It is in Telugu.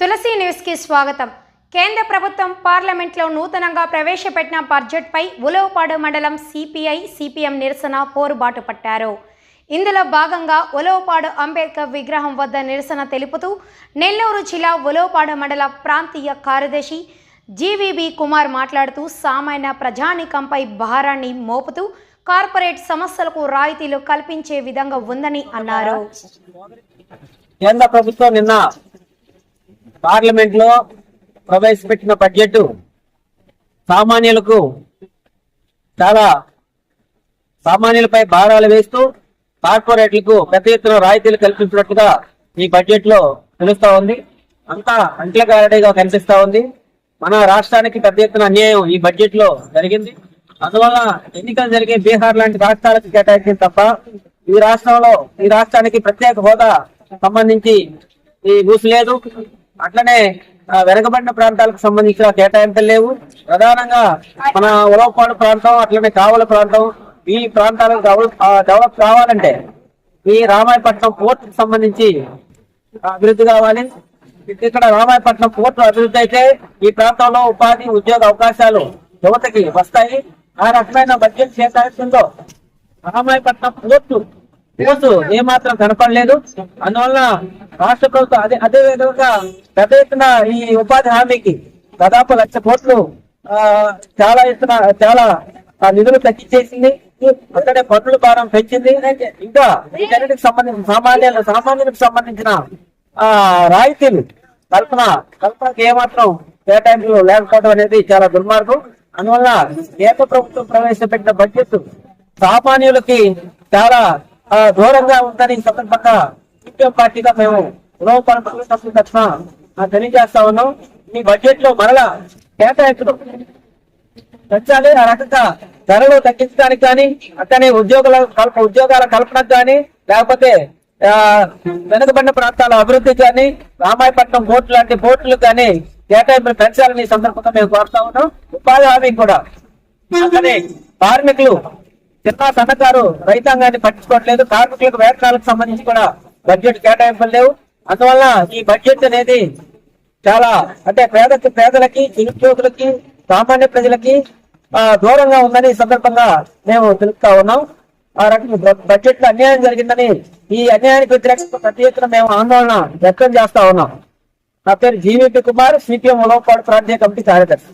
తులసి న్యూస్కి స్వాగతం. కేంద్ర ప్రభుత్వం పార్లమెంట్లో నూతనంగా ప్రవేశపెట్టిన బడ్జెట్పై ఉలవపాడు మండలం సిపిఐ సిపిఎం నిరసన పోరుబాటు పట్టారు. ఇందులో భాగంగా ఉలవపాడు అంబేద్కర్ విగ్రహం వద్ద నిరసన తెలుపుతూ నెల్లూరు జిల్లా ఉలవపాడు మండల ప్రాంతీయ కార్యదర్శి జీవీబీ కుమార్ మాట్లాడుతూ సామాన్య ప్రజానికంపై భారాన్ని మోపుతూ కార్పొరేట్ సమస్యలకు రాయితీలు కల్పించే విధంగా ఉందని అన్నారు. కేంద్ర ప్రభుత్వం నిన్న పార్లమెంట్లో ప్రవేశపెట్టిన బడ్జెట్ సామాన్యులకు చాలా సామాన్యులపై భారాలు వేస్తూ కార్పొరేట్లకు పెద్ద ఎత్తున రాయితీలు కల్పించినట్టుగా ఈ బడ్జెట్లో తెలుస్తా ఉంది. అంతా అంట్లగారడిగా కనిపిస్తా ఉంది. మన రాష్ట్రానికి పెద్ద ఎత్తున అన్యాయం ఈ బడ్జెట్లో జరిగింది. అందువల్ల ఎన్నికలు జరిగే బీహార్ లాంటి రాష్ట్రాలకు కేటాయించింది తప్ప ఈ రాష్ట్రంలో ఈ రాష్ట్రానికి ప్రత్యేక హోదా సంబంధించి ఈ ఊసు లేదు. అట్లనే వెనకబడిన ప్రాంతాలకు సంబంధించిన కేటాయింపులు లేవు. ప్రధానంగా మన ఉలవపాడు ప్రాంతం అట్లనే కావల ప్రాంతం ఈ ప్రాంతాలకు డెవలప్ కావాలంటే ఈ రామాయపట్నం పోర్టు సంబంధించి అభివృద్ధి కావాలి. ఇక్కడ రామాయపట్నం పోర్టు అభివృద్ధి అయితే ఈ ప్రాంతంలో ఉపాధి ఉద్యోగ అవకాశాలు యువతకి వస్తాయి. ఆ రకమైన బడ్జెట్ కేటాయిస్తుందో రామాయపట్నం పోర్టు పోర్టు ఏమాత్రం కనపడలేదు. అందువల్ల రాష్ట్ర ప్రభుత్వం అదే అదే విధంగా పెద్ద ఎత్తున ఈ ఉపాధి హామీకి దాదాపు లక్ష కోట్లు ఆ, చాలా ఎత్తున చాలా నిధులు తగ్గించేసింది. అక్కడే పన్నుల భారం పెంచింది. ఇంకా వీటన్నిటికి సంబంధించిన సామాన్య సామాన్యులకు సంబంధించిన ఆ రాయితీలు కల్పన కల్పనకి ఏమాత్రం కేటాయింపులు లేకపోవడం అనేది చాలా దుర్మార్గం. అందువల్ల కేంద్ర ప్రభుత్వం ప్రవేశపెట్టిన బడ్జెట్ సామాన్యులకి చాలా దూరంగా ఉందని ఈ సందర్భంగా సిపిఎం పార్టీగా మేము ఉదవపాలన ప్రభుత్వం తెలియజేస్తా ఉన్నాం. మీ బడ్జెట్లో మరలా కేటాయించడం పెంచాలి ఆ రకంగా ధరలు తగ్గించడానికి కానీ అట్లనే ఉద్యోగుల కల్ప ఉద్యోగాల కల్పనకు కానీ లేకపోతే వెనుకబడిన ప్రాంతాల అభివృద్ధి కానీ రామాయపట్నం బోట్లు లాంటి బోట్లు కానీ కేటాయింపులు పెంచాలని ఈ సందర్భంగా మేము కోరుతా ఉన్నాం. ఉపాధి హామీ కూడా అట్లనే కార్మికులు చిన్న సన్నకారు రైతాంగాన్ని పట్టించుకోవట్లేదు. కార్మికులకు వేతనాలకు సంబంధించి కూడా బడ్జెట్ కేటాయింపులు లేవు. అందువల్ల ఈ బడ్జెట్ అనేది చాలా అంటే పేద పేదలకి నిరుద్యోగులకి సామాన్య ప్రజలకి దూరంగా ఉందని సందర్భంగా మేము తెలుపుతా ఉన్నాం. ఆ రకంగా బడ్జెట్లో అన్యాయం జరిగిందని ఈ అన్యాయానికి వ్యతిరేకంగా ప్రతి ఎత్తున మేము ఆందోళన వ్యక్తం చేస్తా ఉన్నాం. నా పేరు జీవీపీ కుమార్ సిపిఎం ఉలవపాడు ప్రాంతీయ కమిటీ కార్యదర్శి.